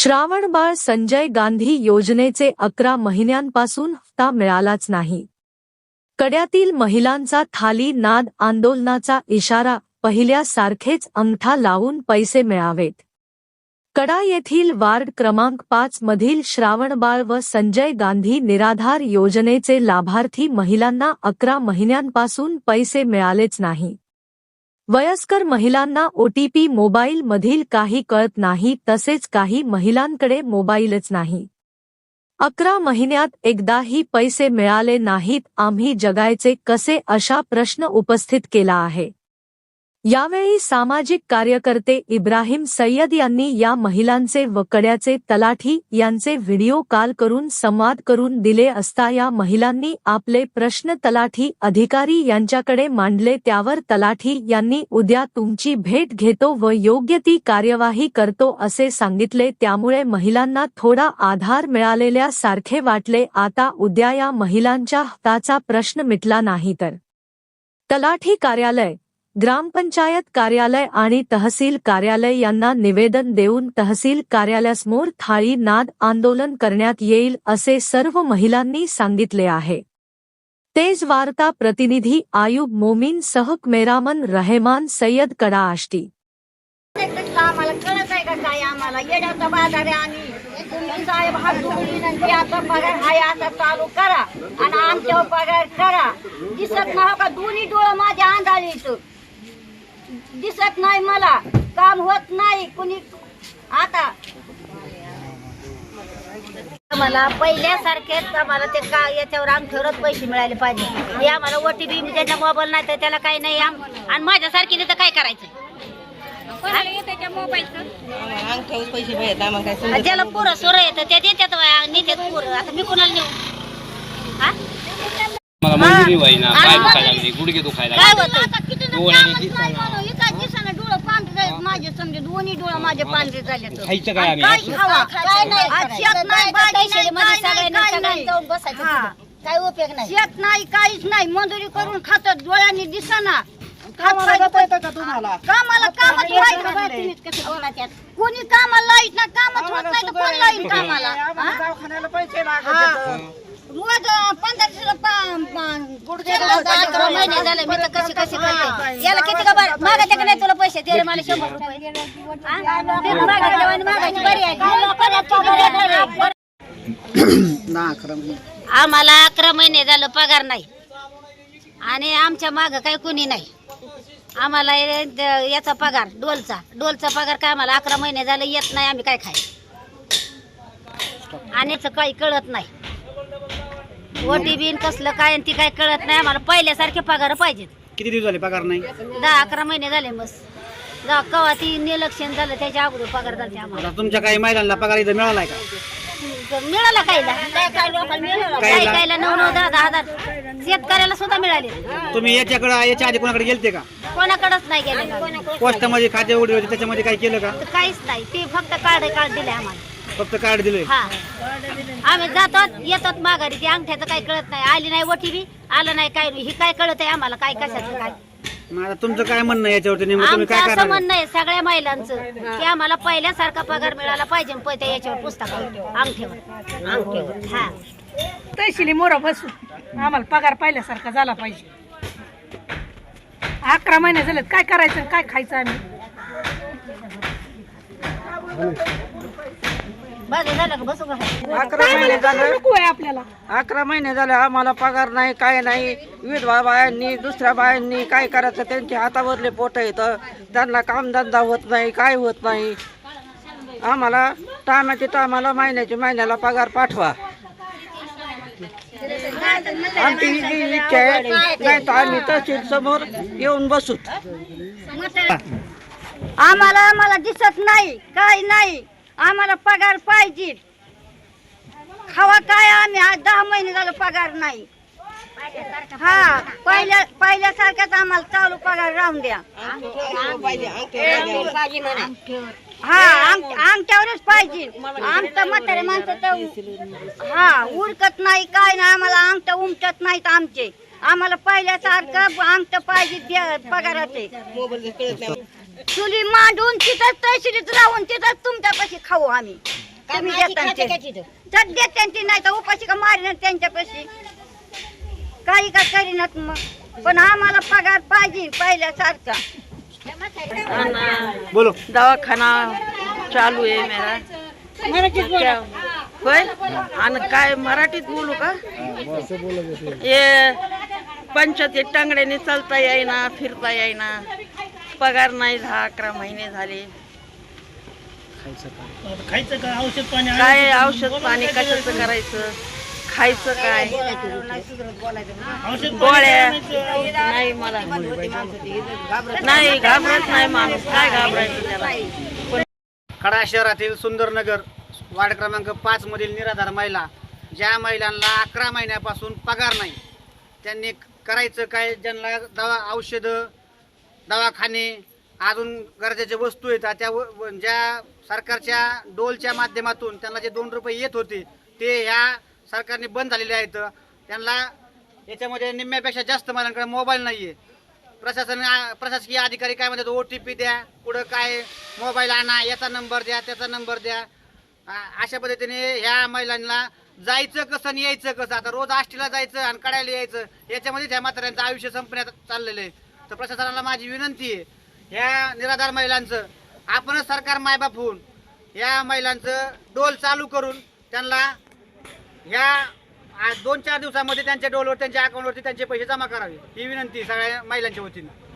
श्रावणबाळ संजय गांधी योजनेचे अकरा महिन्यांपासून हप्ता मिळालाच नाही. कड्यातील महिलांचा थाली नाद आंदोलनाचा इशारा पहिल्यासारखेच अंगठा लावून पैसे मिळावेत. कडा येथील वार्ड क्रमांक पाच मधील श्रावणबाळ व संजय गांधी निराधार योजनेचे लाभार्थी महिलांना अकरा महिन्यांपासून पैसे मिळालेच नाही. वयस्कर महिलांना ओटीपी मोबाईल मधील काही कळत नाही तसेच काही महिलांकडे मोबाईलच नाही. अकरा महिन्यात एकदाही पैसे मिळाले नाहीत आम्ही जगायचे कसे अशा प्रश्न उपस्थित केला आहे. यावेळी सामाजिक कार्यकर्ते इब्राहिम सय्यद यांनी या महिलांचे व कड्याचे तलाठी यांचे व्हिडिओ कॉल करून संवाद करून दिले असता या महिलांनी आपले प्रश्न तलाठी अधिकारी यांच्याकडे मांडले. त्यावर तलाठी यांनी उद्या तुमची भेट घेतो व योग्य ती कार्यवाही करतो असे सांगितले. त्यामुळे महिलांना थोडा आधार मिळालेल्या सारखे वाटले. आता उद्या या महिलांच्या हताचा प्रश्न मिटला नाही तर. तलाठी कार्यालय ग्रामपंचायत कार्यालय आणि तहसील कार्यालय यांना निवेदन देऊन तहसील कार्यालयासमोर थाळी नाद आंदोलन करण्यात येईल असे सर्व महिलांनी सांगितले आहे. तेज वार्ता प्रतिनिधी आयुब मोमीन सहक मेरामन रहेमान सय्यद कडा आष्टी आम्हाला कळत आहे का काय आम्हाला? येण्याचा बाजार आहे आम्ही तुम्ही साहेब हा विनंती आता पगार हाय आता चालू करा आणि आमच्यावर पगार करा. दिसत नाही हो का? दोन्ही डोळं माझ्या आंधळीचं दिसत नाही मला. काम होत नाही कुणी. आता. मला पहिल्यासारखेच आम्हाला ते का याच्यावर अंगठ्यावरच पैसे मिळाले पाहिजे. हे आम्हाला ओटीपी ज्याच्या मोबाईल नाही तर त्याला काही नाही. आम- आणि माझ्यासारखीने तर काय करायचं? अंगठ्यावर पैसे मिळत आम्हाला काय समजत ज्याला पुरं सोरं येतं ते देतात बाया, नेतात पुरं. आता मी कुणाला नेऊ? हा? मला मंजुरी होईना आणि पाय मग- दुखायला लागले गुडघे दुखायला काय लागले. होतं? माझे समजे दोन्ही डोळं माझे पांढरे झाले खायचं काय आम्ही? काय असं? खावा. काय नाही आज शेत नाही बागी नाही, काय नाही, काय नाही. काय उपयोग नाही. शेत नाही काहीच नाही. मजुरी करून खातात डोळ्याने दिसना. कामाला कामच कोणी कामाला लाईत ना कामच होत नाही तर कोण लाईत कामाला? पैसे. लागत महिने झाले मी तर कशी कशी करते? याला किती का बरं? मागायचे का नाही तुला पैसे दे रे मला शंभर रुपये. हा? ते मागायला आणि मागायची बरी आहे. ना खरं आम्हाला अकरा महिने झालं पगार नाही. आणि आमच्या माग काही कुणी नाही. आम्हाला हे द- याचा पगार डोलचा. डोलचा पगार काय आम्हाला अकरा महिने झालं येत नाही आम्ही काय खाय? आणि याचं काही कळत नाही. ओटी बिन कसलं काय आणि ती काय कळत नाही. आम्हाला पहिल्यासारखे पगार पाहिजेत. किती दिवस झाले पगार नाही? दहा अकरा महिने झाले मस्त दहा कवा ती निलक्षण झालं त्याच्या अगोदर पगार झाले आम्हाला. आता तुमच्या काही महिलांना पगार इथं मिळालाय का? मिळाला कायला काही कायला नऊ नऊ दहा दहा हजार शेतकऱ्याला सुद्धा मिळाले. तुम्ही याच्याकडे याच्या आधी कोणाकडे गेलते का? कोणाकडेच नाही गेले. पोस्टामध्ये खाते उघडे होते त्याच्यामध्ये काय केलं का? काहीच नाही. ते फक्त कार्ड कार्ड दिले आम्हाला. फक्त कार्ड दिलंय. हा. आम्ही जातो येतात माघारी. ते अंगठ्याचं काही कळत नाही. आली नाही ओटीबी आलं नाही काय ही काय कळत आहे आम्हाला? काय कशाचं काय? मग आता तुमचं काय म्हणणं आहे याच्यावरती नेमकं? तुम्ही आमचं काय असं करणार म्हणणं आहे सगळ्या महिलांचं की आम्हाला पहिल्यासारखा पगार मिळाला पाहिजे याच्यावर पुस्तकावर अंगठ्यावर. अंगठ्यावर. हा. तहसीली मोरा बसून आम्हाला पगार पाहिल्यासारखा झाला पाहिजे. अकरा महिने झालेत. काय करायचं काय खायचं आम्ही? बघा झालं का? बसू का अकरा महिने झालं. नको आहे आपल्याला. अकरा महिने झाले आम्हाला पगार नाही काय नाही. विधवा बायांनी दुसऱ्या बायांनी काय करायचं? त्यांच्या हातावरले पोट येतं त्यांना कामधंदा होत नाही काय होत नाही. आम्हाला टायमाचे टायमाला महिन्याच्या महिन्याला पगार पाठवा. आमची ही जी इच्छा आहे नाही तर आम्ही तहसील समोर येऊन बसूत आम्हाला आम्हाला दिसत नाही काय नाही. आम्हाला पगार पाहिजे. खावा काय आम्ही? आज दहा महिने झालं पगार नाही. हा पहिल्या पहिल्यासारख्याच आम्हाला चालू पगार राहून द्या. हा आमच्यावरच पाहिजे. आमचं म्हातारे माणसं तर हा उरकत नाही काय नाही. आम्हाला आमचं उमटत नाहीत आमचे. आम्हाला पहिल्यासारखं आमचं पाहिजे पगाराचे. चुली मांडून तिथंच तहसीलीत राहून तिथंच तुमच्यापाशी खाऊ आम्ही. तुम्ही ते. देत त्यांची नाही तर उपाशी का मारिन त्यांच्यापाशी? काही का करीनात मग. पण आम्हाला पगार पाहिजे पहिल्यासारखा. बोलो. दवाखाना चालू आहे मेरा. क्या- होय? आणि काय मराठीत बोलू का? हे पंचायती टांगड्याने चालता येईना फिरता येईना. पगार नाही दहा अकरा महिने झाले. खायचं का? औषध पाणी काय औषध पाणी कशाचं करायचं? खायचं काय? औषध गोळ्या. नाही मला. नाही घाबरत नाही माणूस. काय घाबरायचं त्याला? खडा शहरातील सुंदरनगर वार्ड क्रमांक पाच मधील निराधार महिला ज्या महिलांना अकरा महिन्यापासून पगार नाही त्यांनी करायचं काय? ज्यांना दवा औषधं दवाखाने अजून गरजेच्या वस्तू येतात त्या व- ज्या सरकारच्या डोलच्या माध्यमातून त्यांना जे दोन रुपये येत होते ते ह्या सरकारने बंद झालेले आहेत. त्यांना याच्यामध्ये निम्म्यापेक्षा जास्त महिलांकडे मोबाईल नाही आहे प्रशासन प्रशासकीय अधिकारी काय म्हणतात ओ टी पी द्या पुढं काय मोबाईल आणा याचा नंबर द्या त्याचा नंबर द्या. अशा पद्धतीने ह्या महिलांना जायचं कसं आणि यायचं कसं. आता रोज आष्टीला जायचं आणि कडायला यायचं याच्यामध्ये त्या म्हाताऱ्यांचं आयुष्य संपण्यात चाललेलं आहे. तर प्रशासनाला माझी विनंती आहे ह्या निराधार महिलांचं आपणच सरकार मायबाप होऊन या महिलांचं डोल चालू करून त्यांना ह्या दोन चार दिवसामध्ये त्यांच्या डोलवर त्यांच्या अकाउंटवरती त्यांचे पैसे जमा करावे. ही विनंती सगळ्या महिलांच्या वतीनं.